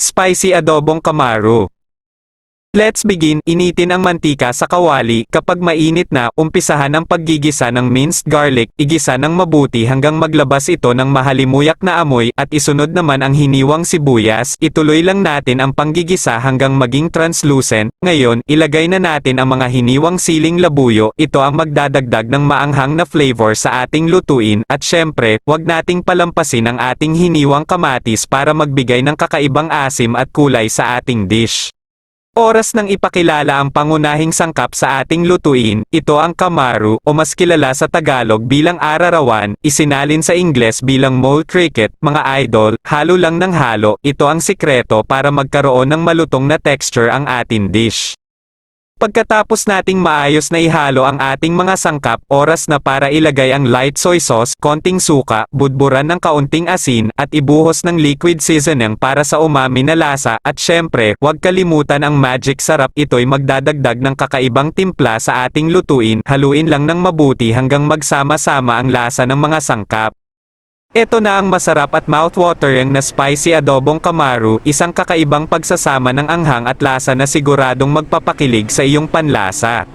Spicy adobong kamaru. Let's begin, initin ang mantika sa kawali, kapag mainit na, umpisahan ang paggigisa ng minced garlic, igisa ng mabuti hanggang maglabas ito ng mahalimuyak na amoy, at isunod naman ang hiniwang sibuyas, ituloy lang natin ang panggigisa hanggang maging translucent, ngayon, ilagay na natin ang mga hiniwang siling labuyo, ito ang magdadagdag ng maanghang na flavor sa ating lutuin, at syempre, wag nating palampasin ang ating hiniwang kamatis para magbigay ng kakaibang asim at kulay sa ating dish. Oras ng ipakilala ang pangunahing sangkap sa ating lutuin, ito ang kamaru o mas kilala sa Tagalog bilang ararawan, isinalin sa Ingles bilang mole cricket, mga idol, halo lang ng halo, ito ang sikreto para magkaroon ng malutong na texture ang ating dish. Pagkatapos nating maayos na ihalo ang ating mga sangkap, oras na para ilagay ang light soy sauce, konting suka, budburan ng kaunting asin, at ibuhos ng liquid seasoning para sa umami na lasa, at syempre, huwag kalimutan ang magic sarap, ito'y magdadagdag ng kakaibang timpla sa ating lutuin, haluin lang ng mabuti hanggang magsama-sama ang lasa ng mga sangkap. Ito na ang masarap at mouthwatering na spicy adobong kamaru, isang kakaibang pagsasama ng anghang at lasa na siguradong magpapakilig sa iyong panlasa.